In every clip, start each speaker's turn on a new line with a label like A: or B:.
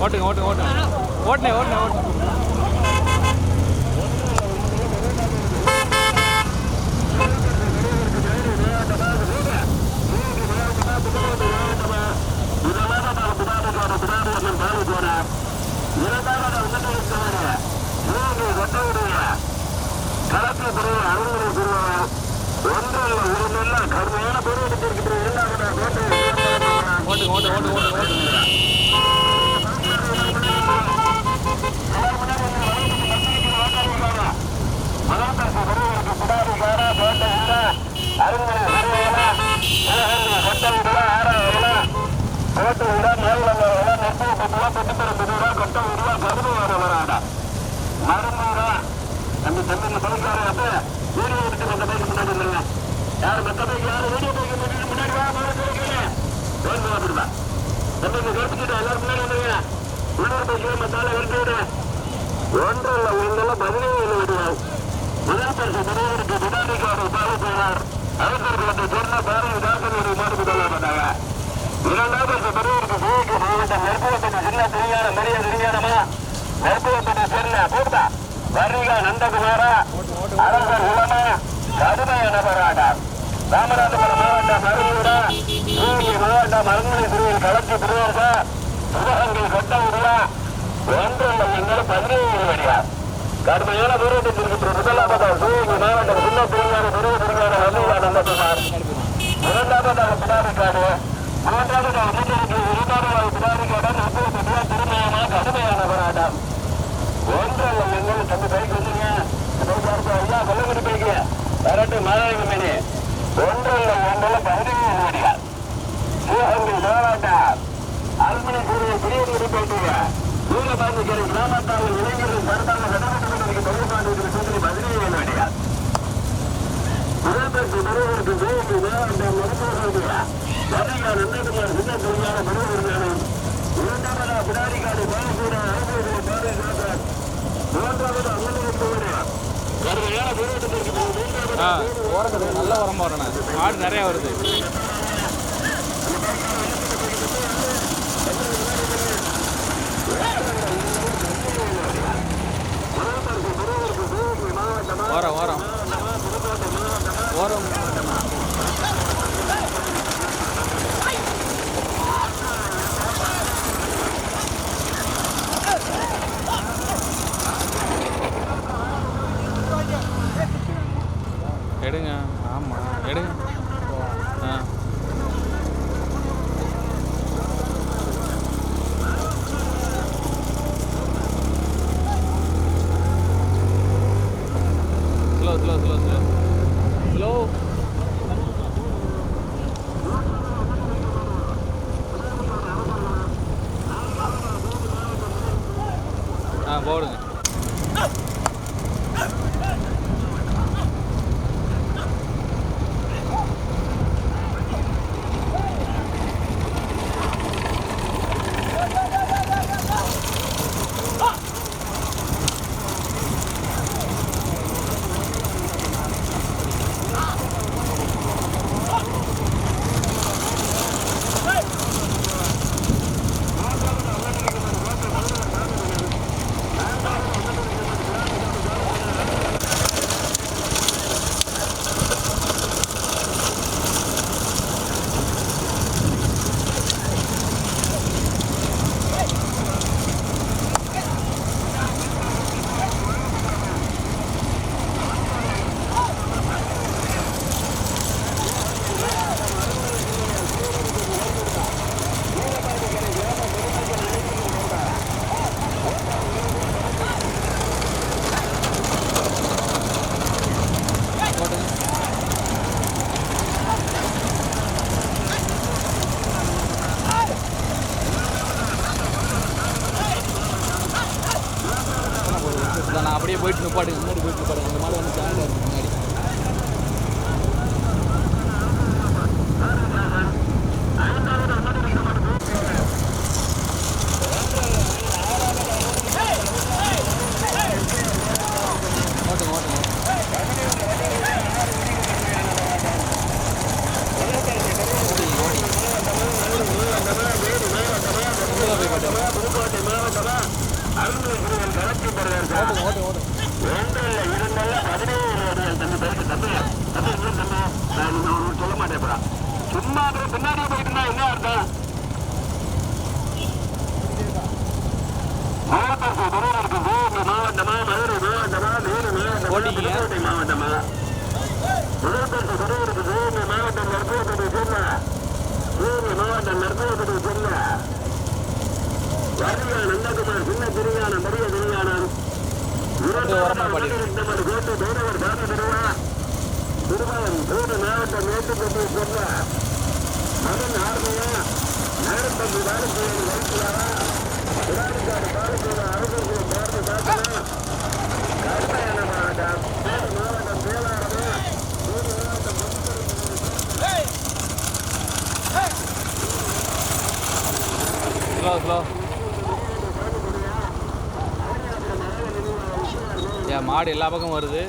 A: ஓட்டுங்க ஓட்டுங்க ஓட்டுங்க. ஓட்டுனே ஓட்டுனே ஓட்டுங்க மருந்து
B: அந்த தம்பியில் சொல்லிக்காரு அப்ப வீடியோ எடுத்து அந்த பைக்கு முன்னாடி இல்லைங்க யார் மத்தபடி யார் வீடியோ பைக்கு முன்னாடி முன்னாடி வா முன்னாடி இருக்கீங்க வேணும் அப்படிதா தம்பிக்கு கேட்டுக்கிட்டு எல்லாரும் முன்னாடி வந்துருங்க. உள்ளூர் பைக்கு மத்தால எடுத்து விடு. ஒன்று இல்லை ஒன்றுல பதினேழு விடுவார் முதல் பரிசு தலைவருக்கு விடாதிக்காடு பாலு போனார் அரசர்களுக்கு சொன்ன பாரதி தாசனுடைய மாட்டுக்கு தள்ளப்பட்டாங்க இரண்டாம் பரிசு தலைவருக்கு சிவகங்கை மாவட்டம் நெருப்புவப்பட்ட சின்ன தெரியாத மரிய தெரியாதமா நெருப்புவப்பட்ட சொன்ன கூட்டா வரிகா நந்தகுமாரா. அரசர் உலமா கடுமையான போராட்டம். ராமநாதபுரம் மாவட்டம் அருளூரா சிவகங்கை மாவட்டம் அருள்மொழி திருவில் களத்து திருவரசா சிவகங்கை கொட்டமுடியா ஒன்றுள்ள எங்கள் பதினேழு வழியா. கடுமையான தூரத்தை இருக்கின்ற முதலாவதாக சிவகங்கை மாவட்டம் சின்ன திருஞான பெரிய திருஞான வல்லியா நந்தகுமார் இரண்டாவதாக பிடாரிக்காடு மூன்றாவதாக மூன்றாவது இரண்டாவதாக பிடாரிக்காடு நாற்பது திருமயமா கடுமையான போராட்டம். ஒன்றல்ல எங்களும் தம்பி பைக் வந்துங்க. ஐயா கொல்லங்குடி பைக்கு வரட்டு மாதாவி மணி ஒன்றல்ல ஒன்றல்ல பதினேழு வழியா சிவகங்கை மாவட்டம் அல்மணி கூறிய குடியேறி போயிட்டீங்க வீரபாண்டிகரை கிராமத்தால் இளைஞர்கள் கருத்தாங்க நடவடிக்கை தொழில்பாண்டிகள் சொல்லி பதினேழு வழியா முதல்வருக்கு மருவருக்கு சிவகங்கை மாவட்டம் மருத்துவ நந்தகுமார் சின்ன பிடாரிக்காடு பாலசூர அரசு மூன்றாவது போராட்டத்திற்கு
A: நல்ல வரணும் ஆடு நிறைய வருது. போயிட்டு நிப்பாடுங்க முன்னாடி போயிட்டு நிப்பாடுங்க இந்த மாதிரி வந்து ஜாலியாக இருக்கு
B: பின்னாடியே போயிட்டு இருந்தா என்ன அர்த்தம்? மாவட்டத்தை துறையிற்கு சிவகங்கை மாவட்டமா மதுரை மாவட்டமா வேலூர் மாவட்டமா
A: ஓட்டிங்க.
B: புதுக்கோட்டை மாவட்டமா? முதல்பரிசு துறையிற்கு சிவகங்கை மாவட்டம் நற்புறத்தை சொல்ல. சிவகங்கை மாவட்டம் நற்புறத்தை சொல்ல. வரியா நந்தகுமார் சின்ன திருஞானம் பெரிய திருஞானம். நமது கோட்டை தேவவர் சாமி பெறுவா திருமணம் மூணு மாவட்டம் மேட்டுப்பட்டு சொல்ல. மகன் ஆர்மையா நேரத்தம்பி வாழைப்பூர் வைத்தியாரா விராடிக்காடு பாலத்தூர் அரசர்கள் பார்த்து சாத்தனா கருமையான மாவட்டம் வேறு மாவட்டம் வேளாரமா மூணு மாவட்டம்
A: ஏன் மாடு எல்லா பக்கம் வருது.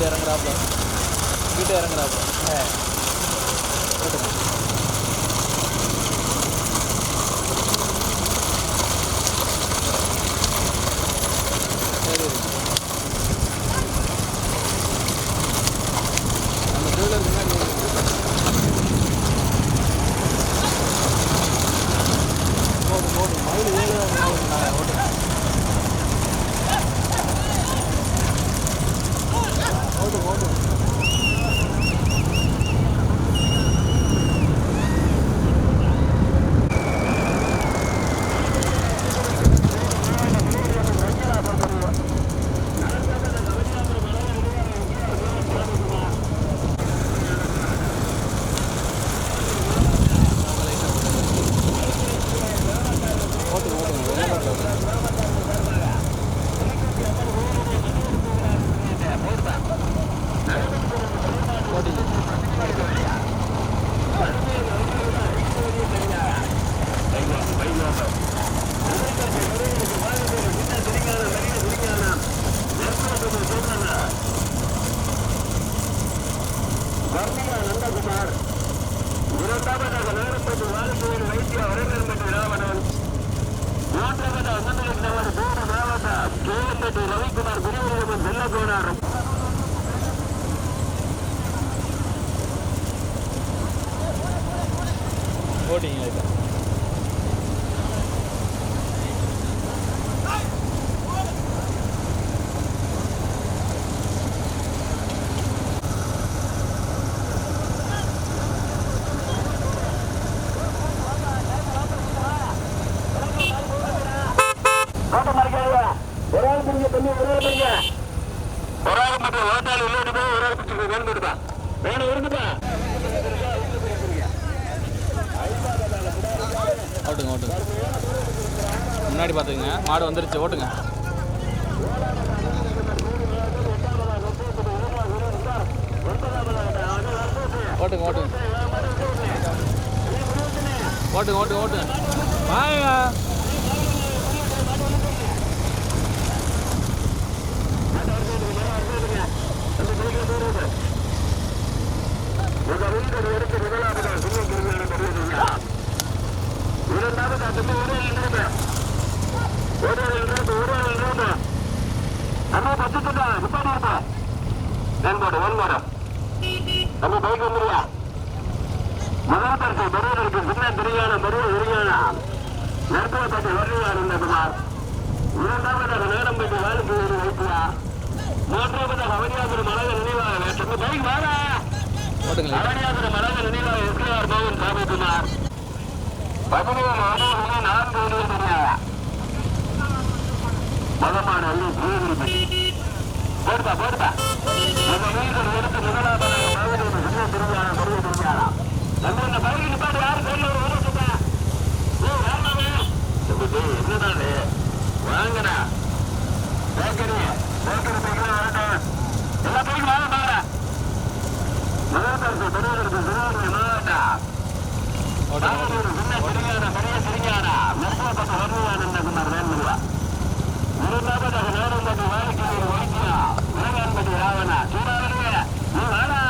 A: வீட்டு இறங்குறாப்புல வீட்டு இறங்குறாப்புல ஆ ஓட்டுங்க சரி அந்த டூலர் முன்னாடி போடும் போடும் மயில் ஏழு ஓட்டுங்க ஓடும் ஓடும் ஓட்டுங்க ஓட்டுங்க வெளியே ஓட்டுங்க ஓட்டுங்க
B: வர்ணியா நந்தகுமார் இரண்டாவதாக நேரப்பட்டு வாழைப்பூர் வைத்திய வரவேற்பட்டு ராவணன் மூன்றாவதாக முன்னிலை நமது மூன்று மாவட்டம் கேஎம்பட்டி ரவிக்குமார் குருவிரமன் செல்லகோனார்
A: ஓட்டிங்க
B: அப்படி வேணுப்பா வேணும் இருந்துப்பா.
A: ஓட்டுங்க ஓட்டுங்க. முன்னாடி பார்த்துக்குங்க. மாடு வந்துருச்சு ஓட்டுங்க. ஓட்டுங்க ஓட்டுங்க. ஓட்டுங்க ஓட்டுங்க ஓட்டுங்க. வாங்க.
B: நம்ம பைக் வந்துருவா. முதல் பரிசு பெறுவதற்கு சின்ன தெரியான பெரிய உரியான நெருப்பப்பட்டு வருவார் இந்த குமார் இரண்டாவதாக நேரம் பெற்று வேலைக்கு ஒரு வைப்புவா மூன்றாவதாக அவனியாபுரம் மலக நினைவாக வேட்டம் பைக் வாரா அவனியாபுரம் மலக நினைவாக எஸ்கேஆர் மோகன் சாமிக்குமார். பதினேழு அணிவகுமே நான்கு அணிகள் தெரியாதா மதமான அள்ளி பூமிப்பட்டி போடுப்பா போடுப்பா. நம்ம வீட்டில் எடுத்து முதலாவது மகளிர் சின்ன திருவிழா நம்ம இந்த பைக்கு நிப்பாட்டு கையில் ஒரு உதவிட்டா ஏ வேண்டாமே என்னடாது வாங்கடா பேக்கரி பேக்கரி பைக்கெல்லாம் வரட்டும் எல்லா பைக்கும் வாங்க பாருங்க முதல் பரிசு பெரியவருக்கு சிவகங்கை மாவட்டம்
A: ஓட்டுங்க
B: பாகலூர் சின்ன சிறுஞான பெரிய சிறுஞானா மெர்சப்பட்ட வருவானந்தகுமார் வேண்டுவா இரண்டாவதாக நேரம்பட்டி வாடிக்கையில் வைத்தியா விலகான்பட்டி ராவணா சூடாவளிய நீ வாடா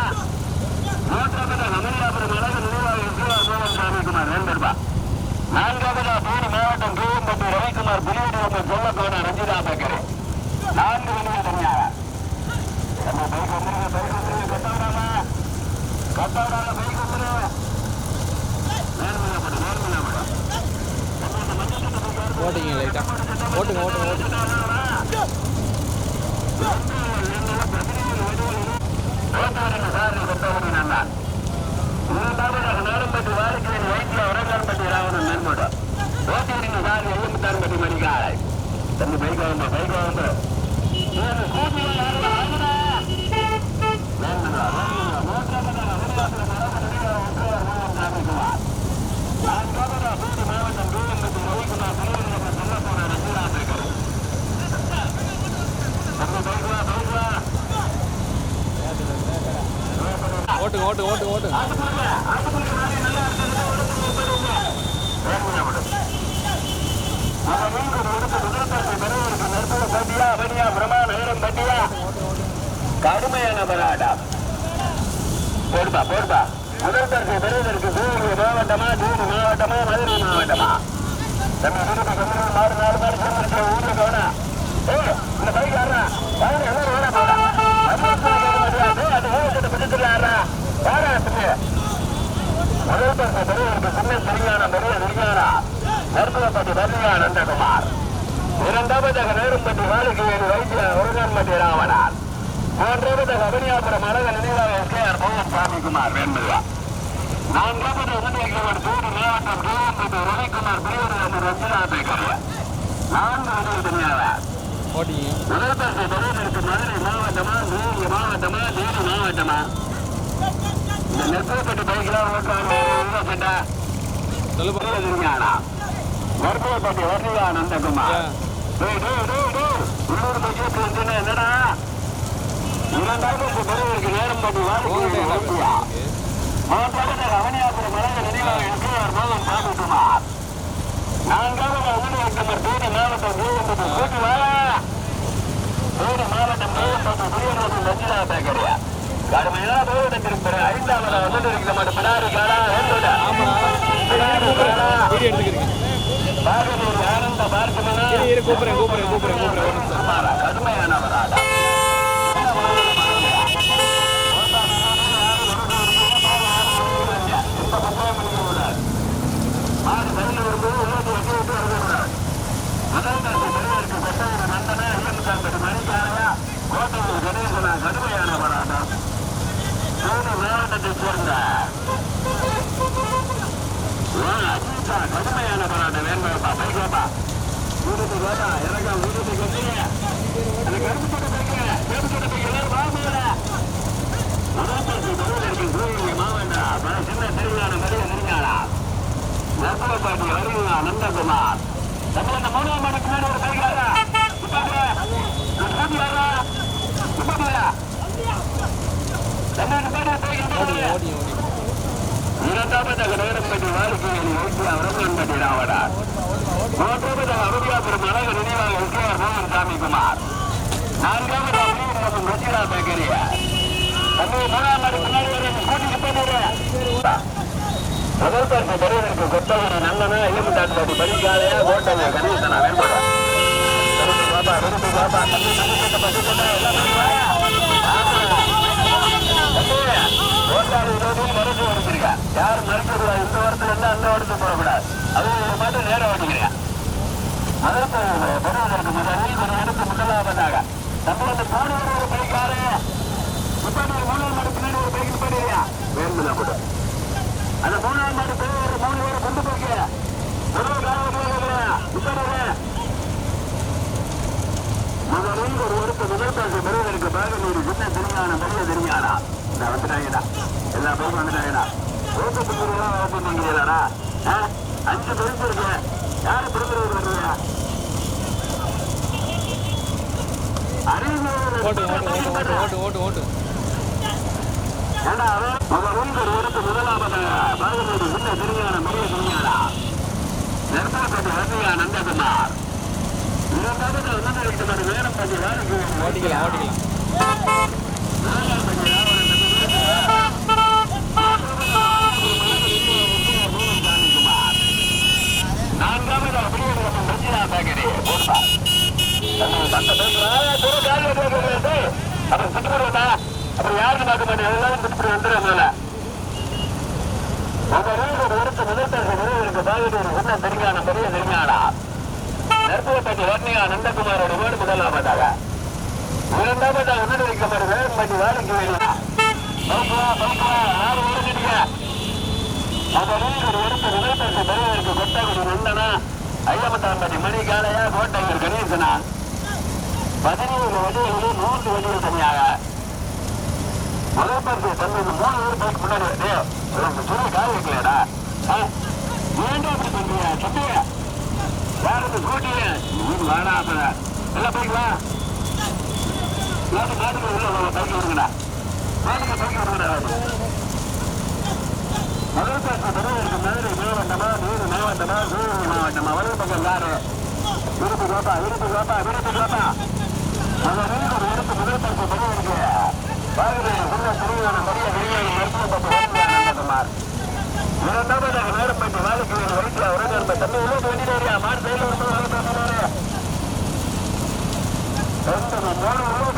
B: மூன்றாவதாக அமரியாபுரம் அழகு நினைவாக எஸ்ஆர் மோகன் சாமிக்குமார் வேண்டுவா நான்காவதா பூரி மாவட்டம் கீழம்பட்டி ரவிக்குமார் புலிவடி சொல்லக்கோண ரஞ்சிதா பேக்கரே நான்கு மணிகள் தெரியாத நம்ம பைக் வந்துருங்க பைக் வந்துருங்க கத்தாவிடாம கத்தாவிடாம பைக் வந்துருங்க நேர்மையாப்படும் நேர்மையாப்படும்
A: ஓட்டிங்க லைட்டாக ஓட்டுங்க ஓட்டுங்க ஓட்டுங்க. ஓட்டுங்க ஓட்டுங்க ஓட்டுங்க ஓட்டுங்க.
B: கடுமையான போராட்டம் போடுப்பா போடுப்பா. முதல் பரிசு பெறுவதற்கு சிவகங்கை மாவட்டமா தூணி மாவட்டமா மதுரை மாவட்டமா? நம்ம விருது கம்பெனி மாறு நாலு மாடு சேர்ந்துருக்க ஊர்ல போனா ஏ இந்த பைக் யாரா வாங்க எல்லாரும் வேணா போடா அது ஊருக்கு பிடித்துல யாரா வாடா தம்பி முதல் பரிசு பெறுவதற்கு சின்ன சரியான பெரிய விஞ்ஞானா மருத்துவப்பட்டி பத்ரியா நந்தகுமார் இரண்டாவதாக நேரும்பட்டி வாழுகையில் வைத்திய முருகன்பட்டி ராவணான் மூன்றாவதாக அபனியாபுரம் அழக நினைவாக எஸ்கேஆர் மோகன் சாமிக்குமார் வேண்டுவா நான்காவது உதவியாளர் தூடி மாவட்டம் கேஎம்பட்டி ரவிக்குமார் பிரிவர்கள் ரத்தினா பேக்கரிய நான்கு உதவி தெரியாத முதல் பரிசு பெறுவதற்கு மதுரை மாவட்டமா தேனி மாவட்டமா தேனி மாவட்டமா இந்த நெற்பப்பட்டி நந்தகுமார்
A: ஏன்?
B: டேய், என்னடா இரண்டாவது பெறுவதற்கு நேரம் பட்டி
A: உங்கள்கிட்ட என்ன
B: வாழ்க்கை அவனியாபுரம் மலங்க நினைவாக எஸ்கேஆர் மோகன் சாமிக்குமார் நான்காவது ஊழியர் தேனி மாவட்டம் கூட்டி வாழ தேனி மாவட்டம் தேவம்பட்டு புரியவர்கள் பேக்கரியா கடுமையான போராட்டத்திற்கு ஐந்தாவது வந்து இருக்கிற மாட்டோம் பிடாரி பாகனூர் ஆனந்த
A: இரு கூப்பிட்றேன் கூப்பிட்றேன் கூப்பிட்றேன். கூப்பிட்றேன் ஒரு நிமிஷம்
B: கடுமையானவராடா கடுமையான போராட்டம் தேனி மாவட்டத்தைச் சேர்ந்த அஜிதா கடுமையான போராட்டம் வீட்டுக்கு வீட்டுக்கு அந்த கருப்பு கருப்பு எல்லாரும் வாங்க மாவட்டம் அப்புறம் சின்ன மரிய நெருங்காளா நற்பலப்பாட்டி வருவா நந்தகுமார் நம்ம மூணாம் மணிக்கு மேல ஒரு பைக்காரா
A: ஓட்டிங்க ஓட்டிங்க ஓட்டிங்க
B: இரண்டாவதாக நேரம்பட்டி வாழ்க்கையில் வைத்து அவரம்பட்டி ராவணார் அழகு நினைவாக எஸ்கேஆர் மோகன் சாமிக்குமார் நான்காவது அபிநயம் ரஜினா பேக்கரியா தம்பி மூணாம் நாடு பின்னாடி கூட்டிட்டு போயிட்டு முதல் பரிசு பெறுவதற்கு பரிகாலையா கணேசனா கிட்ட எல்லாம் ஓட்டாளி இருபது மருந்து ஓடிக்கிறீங்க யாரும் மறுக்கக்கூடாது இந்த வருஷத்துல இருந்து அந்த வருஷம் போடக்கூடாது அது ஒரு மாதிரி நேரம் ஓட்டிக்கிறேன் முதல் பரிசு பெறுவதற்கு முதலில் ஒரு இடத்து எடுத்து வந்தாங்க நம்ம வந்து மூணு ஒரு பைக்காரு இப்ப நீ மூணாவது மாடு பின்னாடி ஒரு பைக்கு போடுறியா வேணுமில்ல கூட அந்த மூணாவது மாடு போய் ஒரு மூணு பேரை கொண்டு போய்க்கு ஒரு காலம் முதலில் ஒரு ஒருத்த முதல் பரிசு பெறுவதற்கு பாக நீர் சின்ன தெரிஞ்சான பெரிய தெரிஞ்சானா வந்துட்டாங்கடா எல்லா பேரும் வந்துட்டாங்கடா ஓட்டு புத்தூர்லாம் ஓட்டு பண்ணிக்கிறா அஞ்சு பரிசு இருக்கு. யாரு பெருமையோடு வருவா
A: ஓட்டு ஓட்டு ஓட்டு ஓட்டு ஓட்டு ஓட்டு ஓட்டு
B: ஏண்டா அவன் முதலில் ஒரு ஒருத்த முதலாவதாக பாகனோடு சின்ன தெரிஞ்சான பெரிய தெரிஞ்சானா நெருப்பாப்பட்டி வசதியா நந்தகுமார் இரண்டாவது ஒன்று இருக்கிற நேரம் பண்ணி வேலைக்கு
A: ஓட்டிக்கலாம் ஓட்டிக்கலாம்
B: நான்காவது அப்படியே ரஜினா பேக்கரி போட்டா அந்த பேசுறேன் துறை காலையில் பேசுறது அப்புறம் சுற்றுறதா அப்புறம் யாருன்னு பார்க்க அப்படி எல்லாரும் சுற்றுப்படி வந்துடும் முதல்ல உங்க வீடு ஒரு இடத்து தெரிஞ்சான பெரிய தெரிஞ்சானா நெருப்புவப்பட்டி வர்ணிகா நந்தகுமாரோட வீடு முதலாவதாக. இரண்டாவதாக உடனடி வைக்கப்பட்ட வேலும்பட்டி வெளியா பௌப்பா பௌப்பா யாரும் அந்த வீடு ஒரு இடத்து பெரியவருக்கு கொட்டகுடி மணி காலையா கோட்டையூர் கணேசனா பதினேழு வடிகளில் மூன்று வடிகள் தனியாக. முதல் பரிசு தந்து மூணு பேர் பைக் முன்னாடி உனக்கு சொல்லி கால் வைக்கலடா ஏன்டா இப்படி பண்றீங்க தம்பிய யாருக்கு ஸ்கூட்டிய நீ எல்லாம் பைக் நாட்டு நாட்டுக்கு உள்ள உள்ள பைக் விடுங்கடா நாட்டுக்கு பைக் விடுங்கடா முதல் பரிசு மதுரை மாவட்டமா நூறு மாவட்டமா மாவட்டமா வலது பக்கம் யாரு விருப்பு கோப்பா விருப்பு கோப்பா விருப்பு கோப்பா அந்த வீடு ஒரு இடத்து முதல் பரிசு மாடு சைடில் வரும்போது வேலை பேசுறாரு மூணு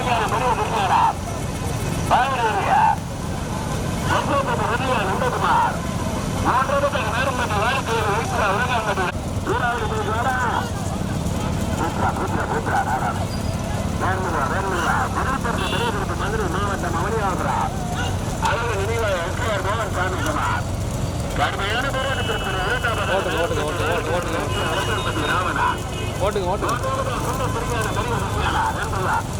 B: சரியான முடிவு முடிஞ்சாரா பாருங்க ஒன்பது வெளியா நந்தகுமார் மூன்றாவது நேரம் பண்ண வாழ்க்கையில் வைக்கிற உலகம் சூறாவளி போயிட்டு பூத்ரா பூத்ரா பூத்ரா நாராயண வேணுங்களா வேணுங்களா மதுரை பெரியதற்கு மதுரை மாவட்டம் அவனியாகிறா அழகு நினைவாக எஸ்ஆர் மோகன் சாமி குமார் கடுமையான போராட்டத்திற்கு ராமனா
A: ஓட்டுங்க ஓட்டுங்க.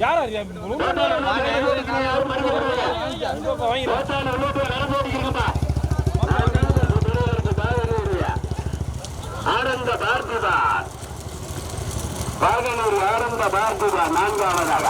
A: யார் அறியா?
B: ஆனந்த பார்த்திபார் பாகனூர் ஆனந்த பார்த்திபார் நான்காவதாக